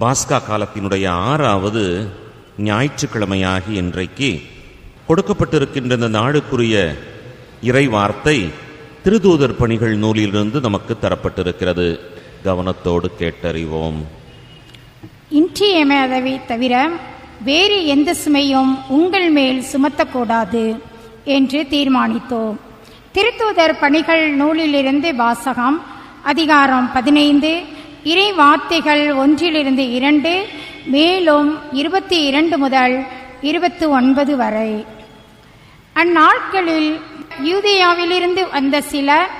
பாஸ்கா காலத்தினுடைய ஆறாவது ஞாயிற்றுக்கிழமையாகி இன்றைக்கு கொடுக்கப்பட்டிருக்கின்ற இந்த நாளுக்குரிய இறை வார்த்தை திருதூதர் பணிகள் நூலிலிருந்து நமக்கு தரப்பட்டிருக்கிறது. கவனத்தோடு கேட்டறிவோம். இன்றியமையாதவை தவிர வேறு எந்த சுமையும் உங்கள் மேல் சுமத்தக்கூடாது என்று தீர்மானித்தோம். திருத்தூதர் பணிகள் நூலிலிருந்து வாசகம் அதிகாரம் பதினைந்து இறை வார்த்தைகள் ஒன்றிலிருந்து இரண்டு மேலும் இருபத்தி இரண்டு முதல் இருபத்தி ஒன்பது வரை. அந்நாட்களில் யூதியாவிலிருந்து வந்த சிலர்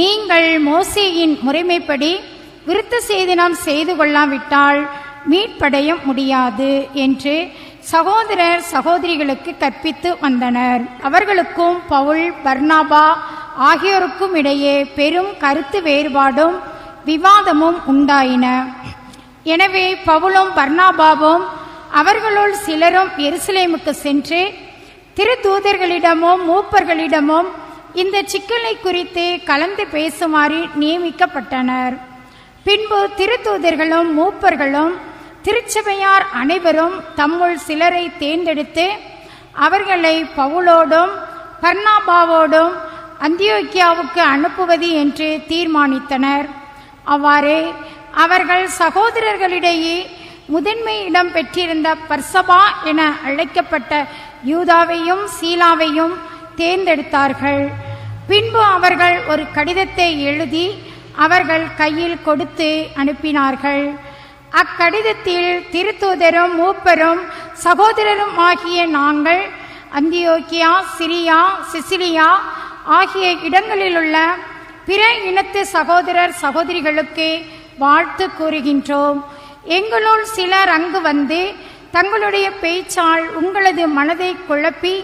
நீங்கள் மோசேயின் முறைமைப்படி விருத்த சேதனம் செய்து கொள்ளாவிட்டால் மீட்படைய முடியாது என்று சகோதரர் சகோதரிகளுக்கு கற்பித்து வந்தனர். அவர்களுக்கும் பவுல் பர்னாபா ஆகியோருக்கும் இடையே பெரும் கருத்து வேறுபாடும் விவாதமும் உண்டாயின. எனவே பவுலும் பர்ணாபாபும் அவர்களுள் சிலரும் எருசலேமுக்கு சென்று திருத்தூதர்களிடமும் மூப்பர்களிடமும் இந்த சிக்கலை குறித்து கலந்து பேசுமாறு நியமிக்கப்பட்டனர். பின்பு திருத்தூதர்களும் மூப்பர்களும் திருச்சபையார் அனைவரும் தம்முள் சிலரை தேர்ந்தெடுத்து அவர்களை பவுலோடும் பர்ணாபாவோடும் அந்தியோக்கியாவுக்கு அனுப்புவது என்று தீர்மானித்தனர். அவ்வாறே அவர்கள் சகோதரர்களிடையே முதன்மை இடம் பெற்றிருந்த பர்சபா என அழைக்கப்பட்ட யூதாவையும் சீலாவையும் தேர்ந்தெடுத்தார்கள். பின்பு அவர்கள் ஒரு கடிதத்தை எழுதி அவர்கள் கையில் கொடுத்து அனுப்பினார்கள். அக்கடிதத்தில் திருத்தூதரும் மூப்பரும் சகோதரரும் ஆகிய நாங்கள் அந்தியோக்கியா சிரியா சிசிலியா ஆகிய இடங்களிலுள்ள பிற இனத்து சகோதரர் சகோதரிகளுக்கு வாழ்த்து கூறுகின்றோம். எங்களுள் சிலர் அங்கு வந்து தங்களுடைய பேச்சால் உங்களது மனதை குழப்பி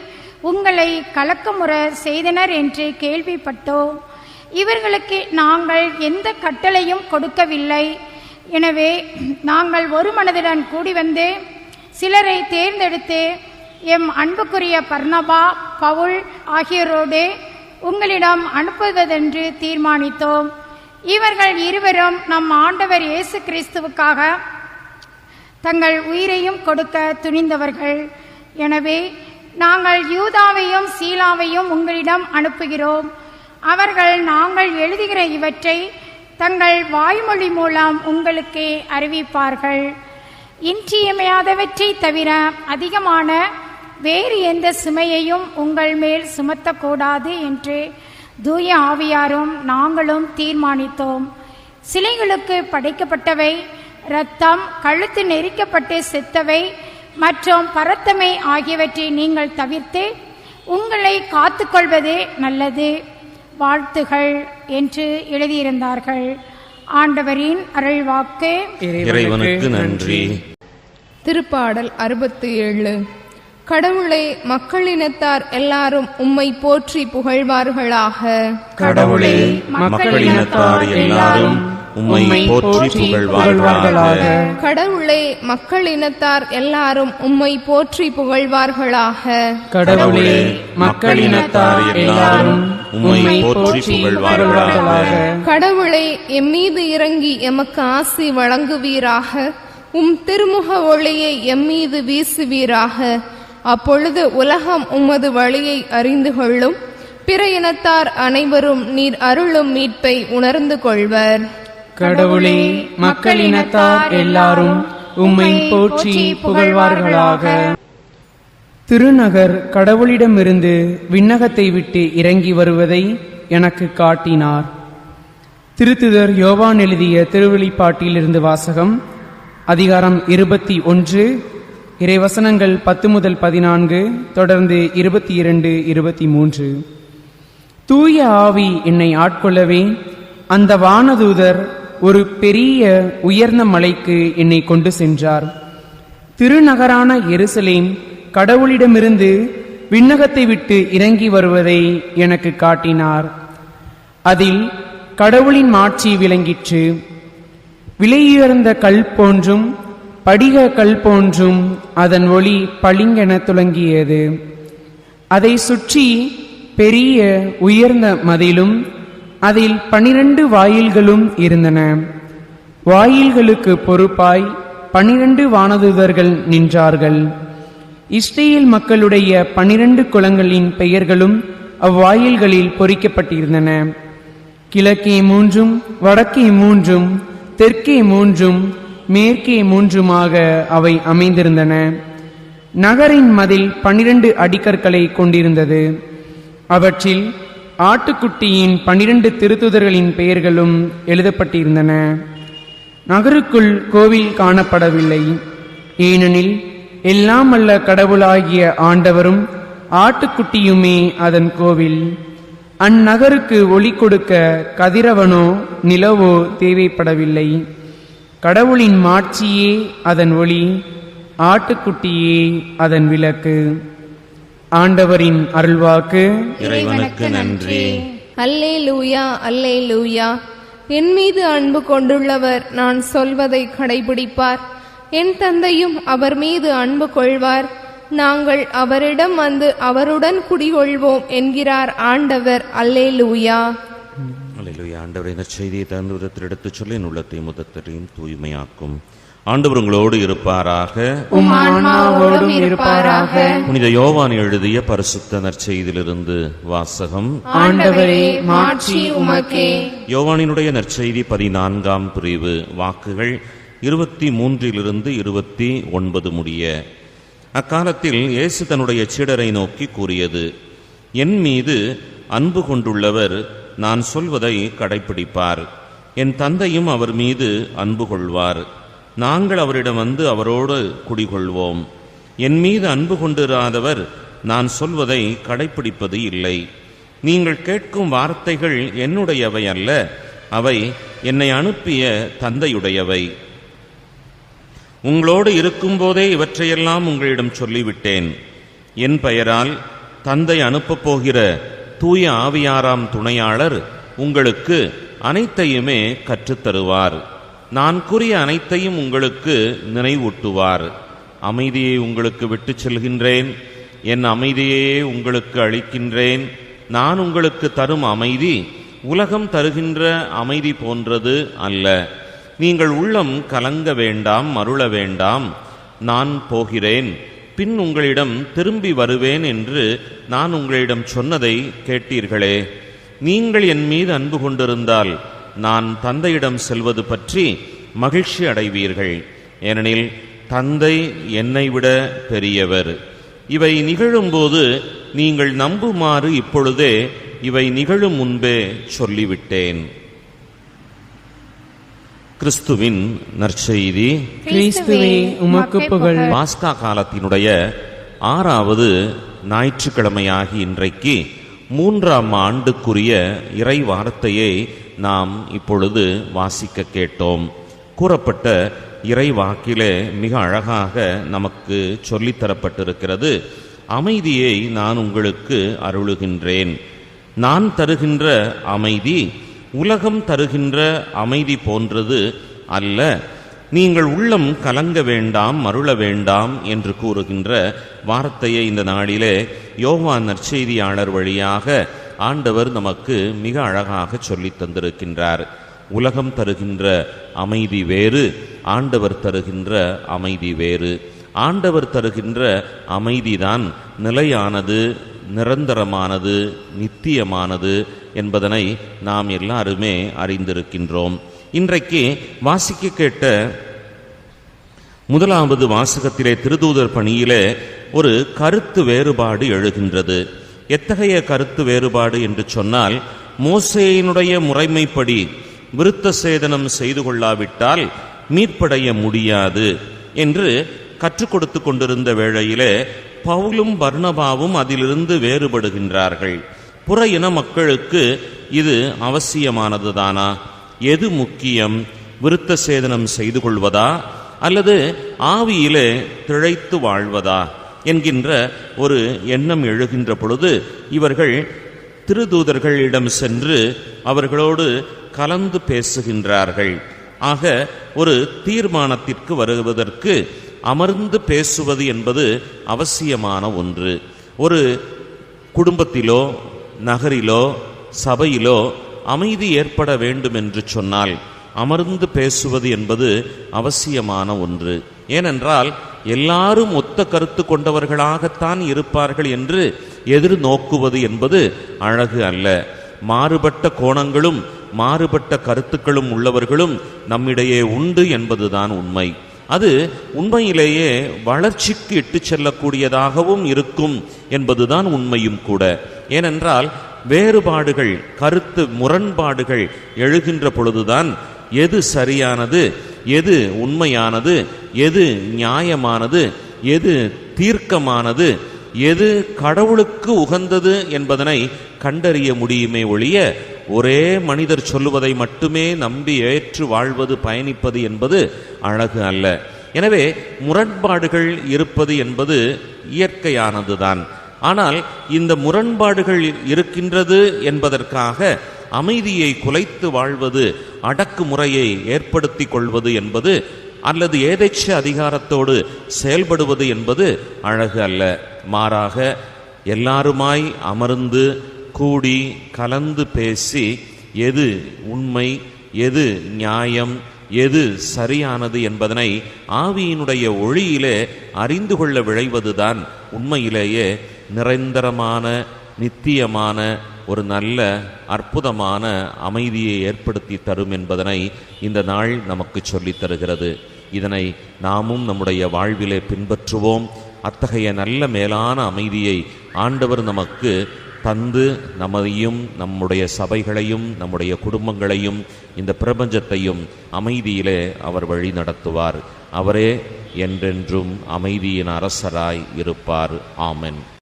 உங்களை கலக்கமுற செய்தனர் என்று கேள்விப்பட்டோம். இவர்களுக்கு நாங்கள் எந்த கட்டளையும் கொடுக்கவில்லை. எனவே நாங்கள் ஒரு மனதுடன் கூடி வந்து சிலரை தேர்ந்தெடுத்து எம் அன்புக்குரிய பர்ணபா பவுல் ஆகியோரோடு உங்களிடம் அனுப்புவதென்று தீர்மானித்தோம். இவர்கள் இருவரும் நம் ஆண்டவர் இயேசு கிறிஸ்துவுக்காக தங்கள் உயிரையும் கொடுக்க துணிந்தவர்கள். எனவே நாங்கள் யூதாவையும் சீலாவையும் உங்களிடம் அனுப்புகிறோம். அவர்கள் நாங்கள் எழுதுகிற இவற்றை தங்கள் வாய்மொழி மூலம் உங்களுக்கே அறிவிப்பார்கள். இன்றியமையாதவற்றை தவிர அதிகமான வேறு எந்த சுமையையும் உங்கள் மேல் சுமத்தக்கூடாது என்று தூய ஆவியாரும் நாங்களும் தீர்மானித்தோம். சிலைகளுக்கு படைக்கப்பட்டவை இரத்தம் கழுத்து நெரிக்கப்பட்டு செத்தவை மற்றும் பரத்தமை ஆகியவற்றை நீங்கள் தவிர்த்து உங்களை காத்துக்கொள்வது நல்லது. வாழ்த்துகள் என்று எழுதியிருந்தார்கள். ஆண்டவரின் அருள்வாக்கு. இறைவனுக்கு நன்றி. திருப்பாடல் அறுபத்தி ஏழு கடவுளே மக்களினத்தார் எல்லாரும் உம்மை போற்றி புகழ்வார்களாக. கடவுளே மக்களினத்தார் எல்லாரும் உம்மை போற்றி புகழ்வார்களாக. கடவுளே மக்களினத்தார் எல்லாரும் உம்மை போற்றி புகழ்வார்களாக. கடவுளே மக்களினத்தார் எல்லாரும் உம்மை போற்றி புகழ்வார்களாக. கடவுளே எம்மீது இறங்கி எமக்கு ஆசி வழங்குவீராக. உம் திருமுக ஒளியை எம்மீது வீசுவீராக. அப்பொழுது உலகம் உமது வழியை அறிந்து கொள்ளும். பிற இனத்தார் அனைவரும் நீர் அருளும் மீட்பை உணர்ந்து கொள்வர். கடவுளே மக்களினத்தார் எல்லாரும் உம்மை போற்றி புகழ்வார்களாக. திருநகர் கடவுளிடமிருந்து விண்ணகத்தை விட்டு இறங்கி வருவதை எனக்கு காட்டினார். திருத்துதர் யோவான் எழுதிய திருவெளிப்பாட்டிலிருந்து வாசகம் அதிகாரம் இருபத்தி ஒன்று இறைவசனங்கள் பத்து முதல் பதினான்கு தொடர்ந்து இருபத்தி இரண்டு இருபத்தி மூன்று தூய ஆவி என்னை ஆட்கொள்ளவே அந்த வானதூதர் ஒரு பெரிய உயர்ந்த மலைக்கு என்னை கொண்டு சென்றார். திருநகரான எருசலேம் கடவுளிடமிருந்து விண்ணகத்தை விட்டு இறங்கி வருவதை எனக்கு காட்டினார். அதில் கடவுளின் மாட்சி விளங்கிற்று. விலையுயர்ந்த கல் போன்றும் படிக கல் போன்றும் அதன் ஒளி பளிங்கென துலங்கியது. அதை சுற்றி பெரிய உயர்ந்த மதிலும் அதில் பனிரண்டு வாயில்களும் இருந்தன. வாயில்களுக்கு பொறுப்பாய் பனிரண்டு வானதுவர்கள் நின்றார்கள். இஸ்ரேல் மக்களுடைய பனிரண்டு குளங்களின் பெயர்களும் அவ்வாயில்களில் பொறிக்கப்பட்டிருந்தன. கிழக்கே மூன்றும் வடக்கே மூன்றும் தெற்கே மூன்றும் மேற்கே மூன்றுமாக அவை அமைந்திருந்தன. நகரின் மதில் பனிரண்டு அடிக்கற்களை கொண்டிருந்தது. அவற்றில் ஆட்டுக்குட்டியின் பனிரண்டு திருத்துதர்களின் பெயர்களும் எழுதப்பட்டிருந்தன. நகருக்குள் கோவில் காணப்படவில்லை. ஏனெனில் எல்லாம் அல்ல கடவுளாகிய ஆண்டவரும் ஆட்டுக்குட்டியுமே அதன் கோவில். அந்நகருக்கு ஒளி கொடுக்க கதிரவனோ நிலவோ தேவைப்படவில்லை. கடவுளின் மாட்சியே அதன் ஒளி ஆட்டுக்குட்டியே அதன் விளக்கு. ஆண்டவரின் அருள்வாக்கு. இறைவனுக்கு நன்றி. அல்லே லூயா அல்லே லூயா என் மீது அன்பு கொண்டுள்ளவர் நான் சொல்வதை கடைபிடிப்பார். என் தந்தையும் அவர் மீது அன்பு கொள்வார். நாங்கள் அவரிடம் வந்து அவருடன் குடிகொள்வோம் என்கிறார் ஆண்டவர். அல்லே லூயா அல்லேலூயா ஆண்டவரை இந்த செய்தியை தகுந்த விதத்தில் எடுத்துச் சொல்லி என் உள்ளத்தையும் முதத்தையும் தூய்மையாக்கும். ஆண்டவர் உங்களோடு இருப்பாராக. இருப்பாராக. புனித யோவான் எழுதிய பரிசுத்த நற்செய்தியிலிருந்து வாசகம். ஆண்டவரே மாட்சி உமக்கே. யோவானினுடைய நற்செய்தி பதினான்காம் பிரிவு வாக்குகள் இருபத்தி மூன்றிலிருந்து இருபத்தி ஒன்பது முடிய. அக்காலத்தில் இயேசு தன்னுடைய சீடரை நோக்கி கூறியது என் மீது அன்பு கொண்டுள்ளவர் நான் சொல்வதை கடைப்பிடிப்பார். என் தந்தையும் அவர் மீது அன்பு கொள்வார். நாங்கள் அவரிடம் வந்து அவரோடு குடிகொள்வோம். என் மீது அன்பு கொண்டிராதவர் நான் சொல்வதை கடைப்பிடிப்பது இல்லை. நீங்கள் கேட்கும் வார்த்தைகள் என்னுடையவை அல்ல அவை என்னை அனுப்பிய தந்தையுடையவை. உங்களோடு இருக்கும்போதே இவற்றையெல்லாம் உங்களிடம் சொல்லிவிட்டேன். என் பெயரால் தந்தை அனுப்பப் போகிற தூய ஆவியாராம் துணையாளர் உங்களுக்கு அனைத்தையுமே கற்றுத்தருவார். நான் கூறிய அனைத்தையும் உங்களுக்கு நினைவூட்டுவார். அமைதியை உங்களுக்கு விட்டு செல்கின்றேன். என் அமைதியையே உங்களுக்கு அளிக்கின்றேன். நான் உங்களுக்கு தரும் அமைதி உலகம் தருகின்ற அமைதி போன்றது அல்ல. நீங்கள் உள்ளம் கலங்க வேண்டாம் மருள வேண்டாம். நான் போகிறேன். பின் உங்களிடம் திரும்பி வருவேன் என்று நான் உங்களிடம் சொன்னதை கேட்டீர்களே. நீங்கள் என் மீது அன்பு கொண்டிருந்தால் நான் தந்தையிடம் செல்வது பற்றி மகிழ்ச்சி அடைவீர்கள். ஏனெனில் தந்தை என்னை விட பெரியவர். இவை நிகழும்போது நீங்கள் நம்புமாறு இப்பொழுதே இவை நிகழும் முன்பே சொல்லிவிட்டேன். கிறிஸ்துவின் நற்செய்தி. பாஸ்கா காலத்தினுடைய ஆறாவது ஞாயிற்றுக்கிழமையாகி இன்றைக்கு மூன்றாம் ஆண்டுக்குரிய இறை வார்த்தையை நாம் இப்பொழுது வாசிக்க கேட்டோம். கூறப்பட்ட இறை வாக்கிலே மிக அழகாக நமக்கு சொல்லித்தரப்பட்டிருக்கிறது அமைதியை நான் உங்களுக்கு அருளுகின்றேன். நான் தருகின்ற அமைதி உலகம் தருகின்ற அமைதி போன்றது அல்ல. நீங்கள் உள்ளம் கலங்க வேண்டாம் மருள வேண்டாம் என்று கூறுகின்ற வார்த்தையை இந்த நாளிலே யோவான் நற்செய்தியாளர் வழியாக ஆண்டவர் நமக்கு மிக அழகாக சொல்லித் தந்திருக்கின்றார். உலகம் தருகின்ற அமைதி வேறு ஆண்டவர் தருகின்ற அமைதி வேறு. ஆண்டவர் தருகின்ற அமைதிதான் நிலையானது நிரந்தரமானது நித்தியமானது என்பதனை நாம் எல்லாருமே அறிந்திருக்கின்றோம். இன்றைக்கு வாசிக்க கேட்ட முதலாவது வாசகத்திலே திருதூதர் பணியிலே ஒரு கருத்து வேறுபாடு எழுகின்றது. எத்தகைய கருத்து வேறுபாடு என்று சொன்னால் மோசையினுடைய முறைமைப்படி விருத்த சேதனம் செய்து கொள்ளாவிட்டால் மீட்படைய முடியாது என்று கற்றுக் கொடுத்து கொண்டிருந்த வேளையிலே பவுலும் பர்ணபாவும் அதிலிருந்து வேறுபடுகின்றார்கள். புற இன மக்களுக்கு இது அவசியமானதுதானா? எது முக்கியம்? விருத்த சேதனம் செய்து கொள்வதா? அல்லது ஆவியிலே திழைத்து வாழ்வதா? என்கின்ற ஒரு எண்ணம் எழுகின்ற பொழுது இவர்கள் திருதூதர்களிடம் சென்று அவர்களோடு கலந்து பேசுகின்றார்கள். ஆக ஒரு தீர்மானத்திற்கு வருவதற்கு அமர்ந்து பேசுவது என்பது அவசியமான ஒன்று. ஒரு குடும்பத்திலோ நகரிலோ சபையிலோ அமைதி ஏற்பட வேண்டும் என்று சொன்னால் அமர்ந்து பேசுவது என்பது அவசியமான ஒன்று. ஏனென்றால் எல்லாரும் ஒத்த கருத்து கொண்டவர்களாகத்தான் இருப்பார்கள் என்று எதிர்நோக்குவது என்பது அழகு அல்ல. மாறுபட்ட கோணங்களும் மாறுபட்ட கருத்துக்களும் உள்ளவர்களும் நம்மிடையே உண்டு என்பதுதான் உண்மை. அது உண்மையிலேயே வளர்ச்சிக்கு இட்டு செல்லக்கூடியதாகவும் இருக்கும் என்பதுதான் உண்மையும் கூட. ஏனென்றால் வேறுபாடுகள் கருத்து முரண்பாடுகள் எழுகின்ற பொழுதுதான் எது சரியானது எது உண்மையானது எது நியாயமானது எது தீர்க்கமானது எது கடவுளுக்கு உகந்தது என்பதனை கண்டறிய முடியுமே ஒழிய ஒரே மனிதர் சொல்லுவதை மட்டுமே நம்பி ஏற்று வாழ்வது பயணிப்பது என்பது அழகு அல்ல. எனவே முரண்பாடுகள் இருப்பது என்பது இயற்கையானதுதான். ஆனால் இந்த முரண்பாடுகள் இருக்கின்றது என்பதற்காக அமைதியை குலைத்து வாழ்வது அடக்குமுறையை ஏற்படுத்தி கொள்வது என்பது அல்லது ஏதேச்ச அதிகாரத்தோடு செயல்படுவது என்பது அழகு அல்ல. மாறாக எல்லாருமாய் அமர்ந்து கூடி கலந்து பேசி எது உண்மை எது நியாயம் எது சரியானது என்பதனை ஆவியினுடைய ஒளியிலே அறிந்து கொள்ள விழைவதுதான் உண்மையிலேயே நிரந்தரமான நித்தியமான ஒரு நல்ல அற்புதமான அமைதியை ஏற்படுத்தி தரும் என்பதனை இந்த நாள் நமக்கு சொல்லித் தருகிறது. இதனை நாமும் நம்முடைய வாழ்விலே பின்பற்றுவோம். அத்தகைய நல்ல மேலான அமைதியை ஆண்டவர் நமக்கு தந்து நம்மையும் நம்முடைய சபைகளையும் நம்முடைய குடும்பங்களையும் இந்த பிரபஞ்சத்தையும் அமைதியிலே அவர் வழி நடத்துவார். அவரே என்றென்றும் அமைதியின் அரசராய் இருப்பார். ஆமென்.